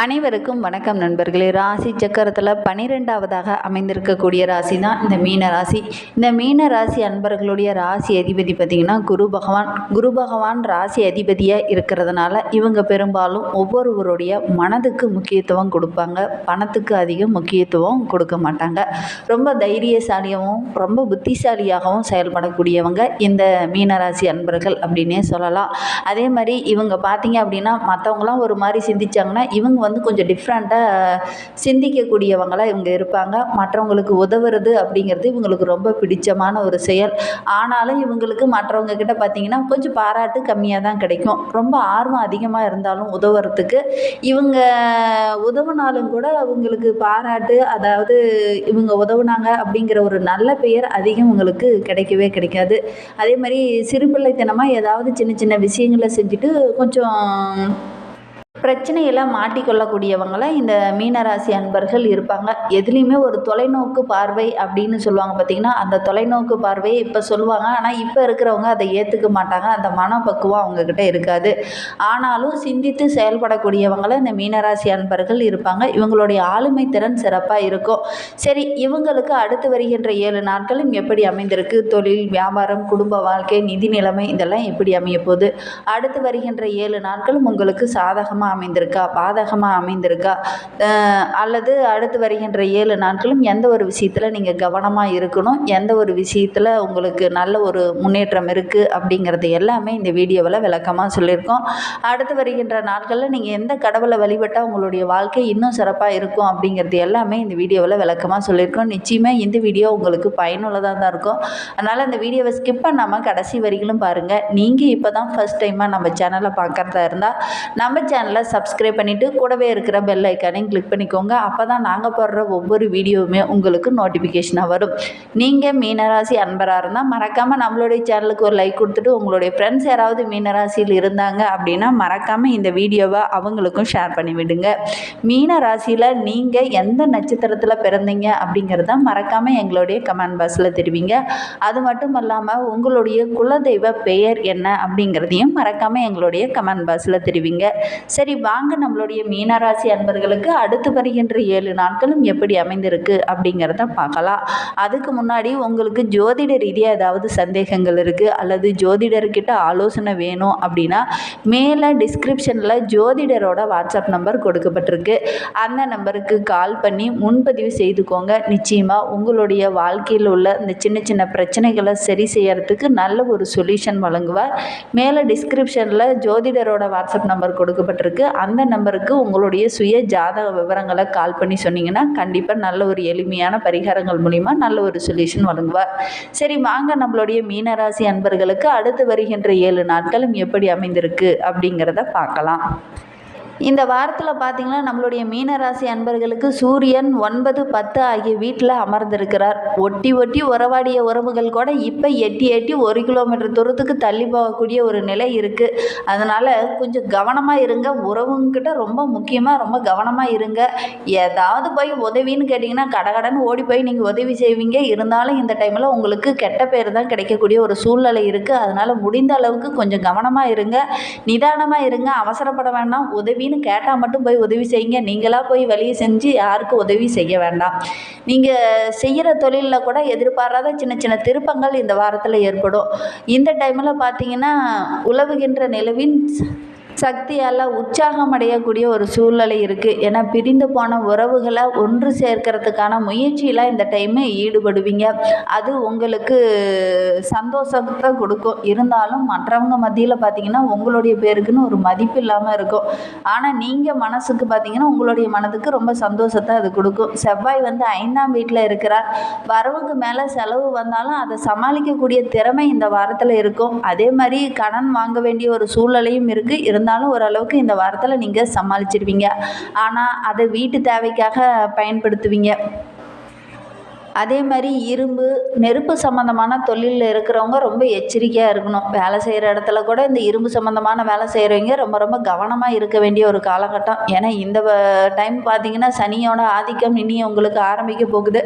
அனைவருக்கும் வணக்கம் நண்பர்களே. ராசி சக்கரத்தில் பனிரெண்டாவதாக அமைந்திருக்கக்கூடிய ராசி தான் இந்த மீன ராசி. இந்த மீன ராசி அன்பர்களுடைய ராசி அதிபதி பார்த்திங்கன்னா குரு பகவான். குரு பகவான் ராசி அதிபதியாக இருக்கிறதுனால இவங்க பெரும்பாலும் ஒவ்வொருவருடைய மனதுக்கு முக்கியத்துவம் கொடுப்பாங்க. பணத்துக்கு அதிக முக்கியத்துவம் கொடுக்க மாட்டாங்க. ரொம்ப தைரியசாலியாகவும் ரொம்ப புத்திசாலியாகவும் செயல்படக்கூடியவங்க இந்த மீனராசி அன்பர்கள் அப்படின்னே சொல்லலாம். அதே மாதிரி இவங்க பார்த்தீங்க அப்படின்னா மற்றவங்களாம் ஒரு மாதிரி சிந்திச்சாங்கன்னா இவங்க வந்து கொஞ்சம் டிஃப்ரெண்ட்டாக சிந்திக்கக்கூடியவங்களாக இவங்க இருப்பாங்க. மற்றவங்களுக்கு உதவுறது அப்படிங்கிறது இவங்களுக்கு ரொம்ப பிடிச்சமான ஒரு செயல். ஆனாலும் இவங்களுக்கு மற்றவங்க கிட்ட பார்த்தீங்கன்னா கொஞ்சம் பாராட்டு கம்மியாக தான் கிடைக்கும். ரொம்ப ஆர்வம் அதிகமாக இருந்தாலும் உதவுறதுக்கு. இவங்க உதவுனாலும் கூட அவங்களுக்கு பாராட்டு அதாவது இவங்க உதவுனாங்க அப்படிங்கிற ஒரு நல்ல பெயர் அதிகம் உங்களுக்கு கிடைக்கவே கிடைக்காது. அதே மாதிரி சிறுபிள்ளைத்தனமாக ஏதாவது சின்ன சின்ன விஷயங்களை செஞ்சுட்டு கொஞ்சம் பிரச்சனையில் மாட்டிக்கொள்ளக்கூடியவங்கள இந்த மீனராசி அன்பர்கள் இருப்பாங்க. எதுலேயுமே ஒரு தொலைநோக்கு பார்வை அப்படின்னு சொல்லுவாங்க பார்த்திங்கன்னா அந்த தொலைநோக்கு பார்வையை இப்போ சொல்லுவாங்க. ஆனால் இப்போ இருக்கிறவங்க அதை ஏற்றுக்க மாட்டாங்க. அந்த மனப்பக்குவம் அவங்கக்கிட்ட இருக்காது. ஆனாலும் சிந்தித்து செயல்படக்கூடியவங்கள இந்த மீனராசி அன்பர்கள் இருப்பாங்க. இவங்களுடைய ஆளுமை திறன் சிறப்பாக இருக்கும். சரி இவங்களுக்கு அடுத்து வருகின்ற ஏழு நாட்களும் எப்படி அமைந்திருக்கு? தொழில் வியாபாரம் குடும்ப வாழ்க்கை நிதி நிலைமை இதெல்லாம் எப்படி அமைய போகுது அடுத்து வருகின்ற ஏழு நாட்களும் உங்களுக்கு சாதகமாக அமைந்திருக்கா? பாதகமாக அமைந்திருக்கா? அல்லது அடுத்து வருகின்ற ஏழு நாட்களும் எந்த ஒரு விஷயத்தில் நீங்கள் கவனமாக இருக்கணும்? எந்த ஒரு விஷயத்தில் உங்களுக்கு நல்ல ஒரு முன்னேற்றம் இருக்குது அப்படிங்கிறது எல்லாமே இந்த வீடியோவில் விளக்கமாக சொல்லியிருக்கோம். அடுத்து வருகின்ற நாட்களில் நீங்கள் எந்த கடவுளை வழிபட்டால் உங்களுடைய வாழ்க்கை இன்னும் சிறப்பாக இருக்கும்? அப்படிங்கிறது எல்லாமே இந்த வீடியோவில் விளக்கமாக சொல்லியிருக்கோம். நிச்சயமாக இந்த வீடியோ உங்களுக்கு பயனுள்ளதாக தான் இருக்கும். அதனால் இந்த வீடியோவை ஸ்கிப் பண்ணாமல் கடைசி வரிகளும் பாருங்கள் நீங்கள் இப்போ தான் ஃபஸ்ட் டைமாக நம்ம சேனலை பார்க்குறதா இருந்தால் நம்ம சேனல் சப்ஸ்கிரைப் பண்ணிவிட்டு கூடவே இருக்கிற பெல் ஐக்கானையும் கிளிக் பண்ணிக்கோங்க. அப்போ தான் நாங்கள் போடுற ஒவ்வொரு வீடியோவுமே உங்களுக்கு நோட்டிஃபிகேஷனாக வரும். நீங்கள் மீனராசி அன்பராக இருந்தால் மறக்காமல் நம்மளுடைய சேனலுக்கு ஒரு லைக் கொடுத்துட்டு உங்களுடைய ஃப்ரெண்ட்ஸ் யாராவது மீனராசியில் இருந்தாங்க அப்படின்னா மறக்காமல் இந்த வீடியோவை அவங்களுக்கும் ஷேர் பண்ணிவிடுங்க மீனராசியில் மீன ராசியில் நீங்கள் எந்த நட்சத்திரத்தில் பிறந்தீங்க அப்படிங்கிறத மறக்காமல் எங்களுடைய கமெண்ட் பாக்ஸில் தெரிவிங்க. அது மட்டும் இல்லாமல் உங்களுடைய குலதெய்வ பெயர் என்ன அப்படிங்கிறதையும் மறக்காமல் எங்களுடைய கமெண்ட் பாக்ஸில் தெரிவிங்க. சரி சரி வாங்க நம்மளுடைய மீனராசி அன்பர்களுக்கு அடுத்து வருகின்ற ஏழு நாட்களும் எப்படி அமைந்திருக்கு அப்படிங்கிறத பார்க்கலாம். அதுக்கு முன்னாடி உங்களுக்கு ஜோதிட ரீதியாக ஏதாவது சந்தேகங்கள் இருக்குது அல்லது ஜோதிடர்கிட்ட ஆலோசனை வேணும் அப்படின்னா மேலே டிஸ்கிரிப்ஷனில் ஜோதிடரோட வாட்ஸ்அப் நம்பர் கொடுக்கப்பட்டிருக்கு. அந்த நம்பருக்கு கால் பண்ணி முன்பதிவு செய்துக்கோங்க. நிச்சயமாக உங்களுடைய வாழ்க்கையில் உள்ள இந்த சின்ன சின்ன பிரச்சனைகளை சரி செய்யறதுக்கு நல்ல ஒரு சொல்யூஷன் வழங்குவார். மேலே டிஸ்கிரிப்ஷனில் ஜோதிடரோட வாட்ஸ்அப் நம்பர் கொடுக்கப்பட்டிருக்கு. அந்த நம்பருக்கு உங்களுடைய சுய ஜாதக விவரங்களை கால் பண்ணி சொன்னீங்கன்னா கண்டிப்பாக நல்ல ஒரு எளிமையான பரிகாரங்கள் மூலிமா நல்ல ஒரு சொல்யூஷன் வழங்குவார். சரி வாங்க நம்மளுடைய மீனராசி அன்பர்களுக்கு அடுத்து வருகின்ற ஏழு நாட்களும் எப்படி அமைந்திருக்கு அப்படிங்கிறத பார்க்கலாம். இந்த வாரத்தில் பார்த்தீங்கன்னா நம்மளுடைய மீனராசி அன்பர்களுக்கு சூரியன் ஒன்பது பத்து ஆகிய வீட்டில் அமர்ந்திருக்கிறார். ஒட்டி ஒட்டி உறவாடிய உறவுகள் கூட இப்போ எட்டி எட்டி ஒரு கிலோமீட்டர் தூரத்துக்கு தள்ளி போகக்கூடிய ஒரு நிலை இருக்குது அதனால் கொஞ்சம் கவனமாக இருங்க. உறவுங்கிட்ட ரொம்ப முக்கியமாக ரொம்ப கவனமாக இருங்க. ஏதாவது போய் உதவின்னு கேட்டிங்கன்னா கடகடன் ஓடி போய் நீங்கள் உதவி செய்வீங்க. இருந்தாலும் இந்த டைமில் உங்களுக்கு கெட்ட பேர் தான் கிடைக்கக்கூடிய ஒரு சூழ்நிலை இருக்குது அதனால் முடிந்த அளவுக்கு கொஞ்சம் கவனமாக இருங்க. நிதானமாக இருங்க. அவசரப்பட வேண்டாம். உதவின்னு கேட்டால் மட்டும் போய் உதவி செய்யுங்க. நீங்களாக போய் வெளியே செஞ்சு யாருக்கும் உதவி செய்ய வேண்டாம். நீங்கள் செய்கிற தொழிலில் கூட எதிர்பாராத சின்ன சின்ன திருப்பங்கள் இந்த வாரத்தில் ஏற்படும். இந்த டைமில் பார்த்தீங்கன்னா உழவுகின்ற நிலவின் சக்தியால் உற்சாகம் அடையக்கூடிய ஒரு சூழ்நிலை இருக்குது ஏன்னா பிரிந்து போன உறவுகளை ஒன்று சேர்க்கறதுக்கான முயற்சியில் இந்த டைமு ஈடுபடுவீங்க. அது உங்களுக்கு சந்தோஷத்தை கொடுக்கும். இருந்தாலும் மற்றவங்க மத்தியில் பார்த்தீங்கன்னா உங்களுடைய பேருக்குன்னு ஒரு மதிப்பு இல்லாமல் இருக்கும். ஆனால் நீங்கள் மனசுக்கு பார்த்தீங்கன்னா உங்களுடைய மனதுக்கு ரொம்ப சந்தோஷத்தை அது கொடுக்கும். செவ்வாய் வந்து ஐந்தாம் வீட்டில் இருக்கிறார். வரவுக்கு மேலே செலவு வந்தாலும் அதை சமாளிக்கக்கூடிய திறமை இந்த வாரத்தில் இருக்கும். அதே மாதிரி கடன் வாங்க வேண்டிய ஒரு சூழ்நிலையும் இருக்குது இருந்தால் இருந்தாலும் ஓரளவுக்கு இந்த வாரத்தில் நீங்கள் சமாளிச்சிடுவீங்க ஆனால் அதை வீட்டு தேவைக்காக பயன்படுத்துவீங்க. அதே மாதிரி இரும்பு நெருப்பு சம்மந்தமான தொழிலில் இருக்கிறவங்க ரொம்ப எச்சரிக்கையாக இருக்கணும். வேலை செய்கிற இடத்துல கூட இந்த இரும்பு சம்மந்தமான வேலை செய்கிறவங்க ரொம்ப ரொம்ப கவனமாக இருக்க வேண்டிய ஒரு காலகட்டம். ஏன்னா இந்த டைம் பார்த்திங்கன்னா சனியோட ஆதிக்கம் இனி உங்களுக்கு ஆரம்பிக்க போகுது.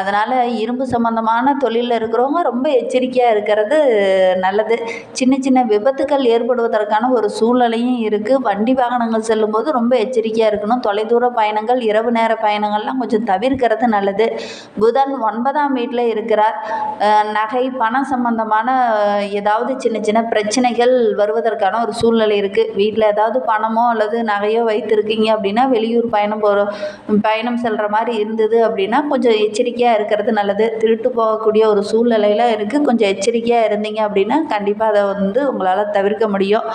அதனால் இரும்பு சம்மந்தமான தொழிலில் இருக்கிறவங்க ரொம்ப எச்சரிக்கையாக இருக்கிறது நல்லது. சின்ன சின்ன விபத்துக்கள் ஏற்படுவதற்கான ஒரு சூழ்நிலையும் இருக்குது வண்டி வாகனங்கள் செல்லும்போது ரொம்ப எச்சரிக்கையாக இருக்கணும். தொலைதூர பயணங்கள் இரவு நேர பயணங்கள்லாம் கொஞ்சம் தவிர்க்கிறது நல்லது. புதன் ஒன்பதாம் வீட்டில் இருக்கிறார். நகை பணம் சம்பந்தமான ஏதாவது சின்ன சின்ன பிரச்சனைகள் வருவதற்கான ஒரு சூழ்நிலை இருக்குது வீட்டில் ஏதாவது பணமோ அல்லது நகையோ வைத்திருக்கீங்க அப்படின்னா வெளியூர் பயணம் போகிற பயணம் செல்கிற மாதிரி இருந்தது அப்படின்னா கொஞ்சம் எச்சரிக்கையாக இருக்கிறது நல்லது. திருட்டு போகக்கூடிய ஒரு சூழ்நிலையில் இருக்குது கொஞ்சம் எச்சரிக்கையாக இருந்தீங்க அப்படின்னா கண்டிப்பாக அதை வந்து உங்களால் தவிர்க்க முடியும்.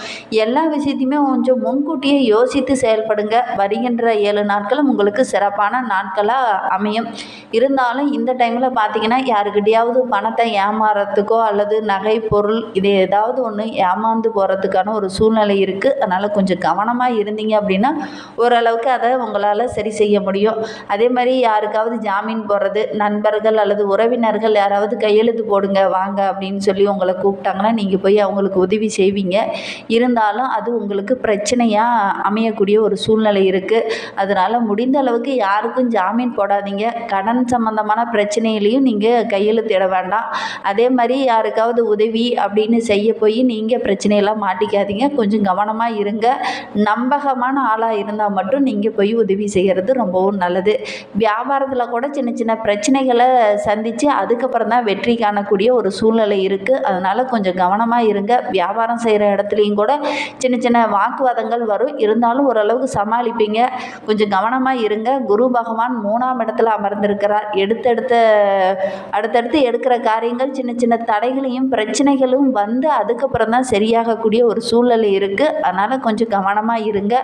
எல்லா விஷயத்தையுமே கொஞ்சம் முன்கூட்டியே யோசித்து செயல்படுங்க. வருகின்ற ஏழு நாட்களும் உங்களுக்கு சிறப்பான நாட்களாக அமையும். இருந்தாலும் இந்த டைமில் பார்த்தீங்கன்னா யாருக்கிட்டையாவது பணத்தை ஏமாறத்துக்கோ அல்லது நகை பொருள் இது ஏதாவது ஒன்று ஏமாந்து போகிறதுக்கான ஒரு சூழ்நிலை இருக்குது அதனால் கொஞ்சம் கவனமாக இருந்தீங்க அப்படின்னா ஓரளவுக்கு அதை உங்களால் சரி செய்ய முடியும். அதே மாதிரி யாருக்காவது ஜாமீன் போடுறது நண்பர்கள் அல்லது உறவினர்கள் யாராவது கையெழுத்து போடுங்க வாங்க அப்படின்னு சொல்லி உங்களை கூப்பிட்டாங்கன்னா நீங்கள் போய் அவங்களுக்கு உதவி செய்வீங்க. இருந்தாலும் அது உங்களுக்கு பிரச்சனையாக அமையக்கூடிய ஒரு சூழ்நிலை இருக்குது அதனால் முடிந்த அளவுக்கு யாருக்கும் ஜாமீன் போடாதீங்க. கடன் சம்மந்தமான பிரச்சனையிலையும் நீங்கள் கையெழுத்திட வேண்டாம். அதே மாதிரி யாருக்காவது உதவி அப்படின்னு செய்ய போய் நீங்கள் பிரச்சனையெல்லாம் மாட்டிக்காதீங்க. கொஞ்சம் கவனமாக இருங்க. நம்பகமான ஆளாக இருந்தால் மட்டும் நீங்கள் போய் உதவி செய்கிறது ரொம்பவும் நல்லது. வியாபாரத்தில் கூட சின்ன சின்ன பிரச்சனைகளை சந்தித்து அதுக்கப்புறம் தான் வெற்றி காணக்கூடிய ஒரு சூழ்நிலை இருக்குது அதனால் கொஞ்சம் கவனமாக இருங்க. வியாபாரம் செய்கிற இடத்துலையும் கூட சின்ன சின்ன வாக்குவாதங்கள் வரும். இருந்தாலும் ஓரளவுக்கு சமாளிப்பீங்க. கொஞ்சம் கவனமாக இருங்க. குரு பகவான் மூணாம் இடத்துல அமர்ந்திருக்கிறார். எடுத்தெடுத்து அடுத்தடுத்து எடுக்கிற காரியங்கள் சின்ன சின்ன தடைகளையும் பிரச்சனைகளும் வந்து அதுக்கப்புறம் தான் சரியாகக்கூடிய ஒரு சூழ்நிலை இருக்குது அதனால் கொஞ்சம் கவனமாக இருங்க.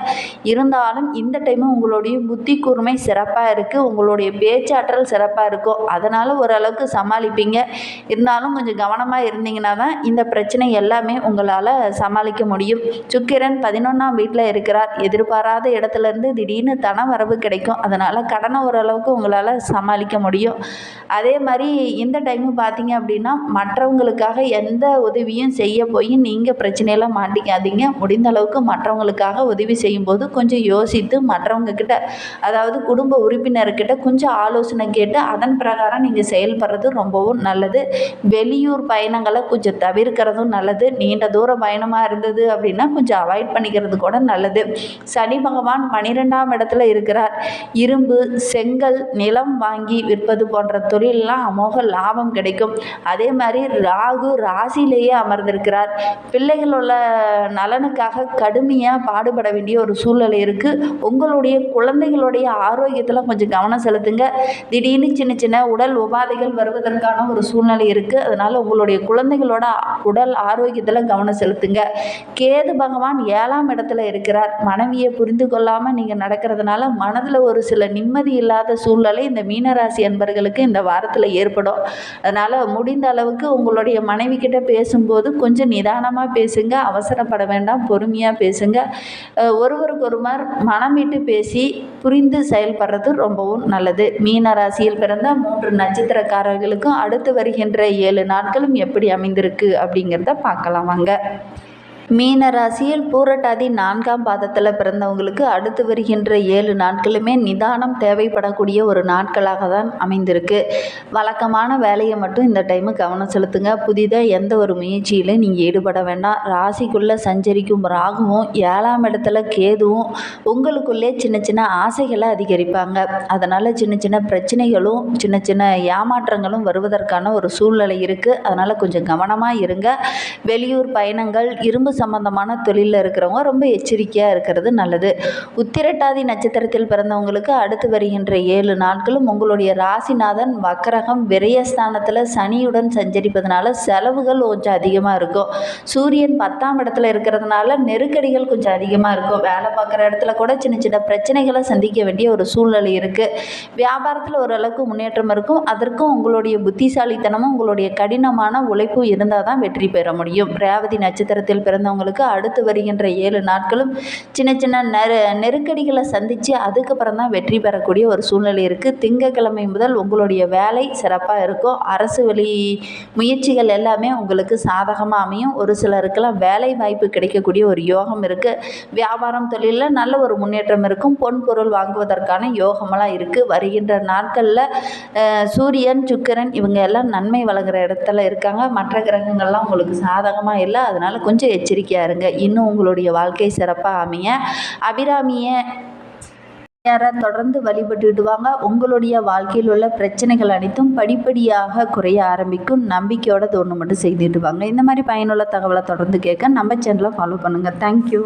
இருந்தாலும் இந்த டைமு உங்களுடைய புத்தி கூர்மை சிறப்பாக இருக்குது உங்களுடைய பேச்சாற்றல் சிறப்பாக இருக்கும் அதனால் ஓரளவுக்கு சமாளிப்பீங்க. இருந்தாலும் கொஞ்சம் கவனமாக இருந்தீங்கன்னா தான் இந்த பிரச்சனை எல்லாமே உங்களால் சமாளிக்க முடியும். சுக்கிரன் பதினொன்றாம் வீட்டில் இருக்கிறார். எதிர்பாராத இடத்துலேருந்து திடீர்னு தன வரவு கிடைக்கும். அதனால் கடனை ஓரளவுக்கு உங்களால் சமாளிக்க முடியும். அதே மாதிரி இந்த டைமும் பார்த்தீங்க அப்படின்னா மற்றவங்களுக்காக எந்த உதவியும் செய்ய போய் நீங்கள் பிரச்சனையெல்லாம் மாட்டிக்காதீங்க. முடிந்த அளவுக்கு மற்றவங்களுக்காக உதவி செய்யும்போது கொஞ்சம் யோசித்து மற்றவங்கக்கிட்ட அதாவது குடும்ப உறுப்பினர்கிட்ட கொஞ்சம் ஆலோசனை கேட்டு அதன் பிரகாரம் நீங்கள் செயல்படுறது ரொம்பவும் நல்லது. வெளியூர் பயணங்களை கொஞ்சம் தவிர்க்கிறதும் நல்லது. நீண்ட தூர பயணமாக இருந்தது அப்படின்னா கொஞ்சம் அவாய்ட் பண்ணிக்கிறது கூட நல்லது. சனி பகவான் பனிரெண்டாம் இடத்துல இருக்கிறார். இரும்பு செங்கல் நிலம் வாங்கி விற்பது போன்ற தொழிலெலாம் அமோக லாபம் கிடைக்கும். அதே மாதிரி ராகு ராசியிலேயே அமர்ந்திருக்கிறார். பிள்ளைகளுள்ள நலனுக்காக கடுமையாக பாடுபட வேண்டிய ஒரு சூழ்நிலை இருக்குது உங்களுடைய குழந்தைகளுடைய ஆரோக்கியத்தில் கொஞ்சம் கவனம் செலுத்துங்க. திடீர்னு சின்ன சின்ன உடல் உபாதைகள் வருவதற்கான ஒரு சூழ்நிலை இருக்குது அதனால் உங்களுடைய குழந்தைகளோட உடல் ஆரோக்கியத்தில் கவனம் செலுத்துங்க. கேது பகவான் ஏழாம் இடத்துல இருக்கிறார். மனைவியை புரிந்து கொள்ளாமல் நீங்கள் நடக்கிறதுனால மனதில் ஒரு சில நிம்மதி இல்லாத சூழ்நிலை இந்த மீனராசி அன்பர்களுக்கு இந்த வாரத்தில் ஏற்படும். அதனால் முடிந்த அளவுக்கு உங்களுடைய மனைவி கிட்ட பேசும்போது கொஞ்சம் நிதானமாக பேசுங்க அவசரப்பட வேண்டாம் பொறுமையாக பேசுங்க. ஒருவருக்கு ஒருவருக்கொருவர் மனம் விட்டு பேசி புரிந்து செயல்படுறது ரொம்பவும் நல்லது. மீன ராசியில் பிறந்த மூன்று நட்சத்திரக்காரர்களுக்கும் அடுத்து வருகின்ற ஏழு நாட்களும் எப்படி அமைந்திருக்கு அப்படிங்கிறத பார்க்கலாம் வாங்க. மீன ராசியில் பூரட்டாதி நான்காம் பாதத்தில் பிறந்தவங்களுக்கு அடுத்து வருகின்ற ஏழு நாட்களுமே நிதானம் தேவைப்படக்கூடிய ஒரு நாட்களாக தான் அமைந்திருக்கு. வழக்கமான வேலையை மட்டும் இந்த டைமு கவனம் செலுத்துங்க. புதிதாக எந்த ஒரு முயற்சியிலும் நீங்கள் ஈடுபட வேண்டாம். ராசிக்குள்ளே சஞ்சரிக்கும் ராகுவும் ஏழாம் இடத்துல கேதுவும் உங்களுக்குள்ளே சின்ன சின்ன ஆசைகளை அதிகரிப்பாங்க. அதனால் சின்ன சின்ன பிரச்சனைகளும் சின்ன சின்ன ஏமாற்றங்களும் வருவதற்கான ஒரு சூழ்நிலை இருக்குது அதனால் கொஞ்சம் கவனமாக இருங்க. வெளியூர் பயணங்கள் இரும்பு சம்பந்தமான தொழிலில் இருக்கிறவங்க ரொம்ப எச்சரிக்கையாக இருக்கிறது நல்லது. உத்திரட்டாதி நட்சத்திரத்தில் பிறந்தவங்களுக்கு அடுத்து வருகின்ற ஏழு நாட்களும் உங்களுடைய ராசிநாதன் வக்கரகம் விரயஸ்தானத்தில் சனியுடன் சஞ்சரிப்பதனால செலவுகள் கொஞ்சம் அதிகமாக இருக்கும். சூரியன் பத்தாம் இடத்துல இருக்கிறதுனால நெருக்கடிகள் கொஞ்சம் அதிகமாக இருக்கும். வேலை பார்க்குற இடத்துல கூட சின்ன சின்ன பிரச்சனைகளை சந்திக்க வேண்டிய ஒரு சூழ்நிலை இருக்குது வியாபாரத்தில் ஓரளவுக்கு முன்னேற்றம் இருக்கும். அதற்கும் உங்களுடைய புத்திசாலித்தனமும் உங்களுடைய கடினமான உழைப்பும் இருந்தால் தான் வெற்றி பெற முடியும். ரேவதி நட்சத்திரத்தில் பிறந்த இருந்தவங்களுக்கு அடுத்து வருகின்ற ஏழு நாட்களும் சின்ன சின்ன நெரு நெருக்கடிகளை சந்தித்து அதுக்கப்புறம் தான் வெற்றி பெறக்கூடிய ஒரு சூழ்நிலை இருக்குது திங்கக்கிழமை முதல் உங்களுடைய வேலை சிறப்பாக இருக்கும். அரசு வழி முயற்சிகள் எல்லாமே உங்களுக்கு சாதகமாக அமையும். ஒரு சிலருக்கெல்லாம் வேலை வாய்ப்பு கிடைக்கக்கூடிய ஒரு யோகம் இருக்குது வியாபாரம் தொழிலில் நல்ல ஒரு முன்னேற்றம் இருக்கும். பொன் பொருள் வாங்குவதற்கான யோகமெல்லாம் இருக்குது வருகின்ற நாட்களில் சூரியன் சுக்கிரன் இவங்க எல்லாம் நன்மை வழங்குற இடத்துல இருக்காங்க. மற்ற கிரகங்கள்லாம் உங்களுக்கு சாதகமாக இல்லை. அதனால் கொஞ்சம் எச்சரிக்கை இருங்க இன்னும் உங்களுடைய வாழ்க்கை சிறப்பாக அமைய. அபிராமியை யாரை தொடர்ந்து வழிபட்டுட்டு வாங்க உங்களுடைய வாழ்க்கையில் உள்ள பிரச்சனைகள் அனைத்தும் படிப்படியாக குறைய ஆரம்பிக்கும். நம்பிக்கையோட ஒன்று மட்டும் செய்துட்டு வாங்க இந்த மாதிரி பயனுள்ள தகவலை தொடர்ந்து கேட்க நம்ம சேனலை ஃபாலோ பண்ணுங்கள் தேங்க்யூ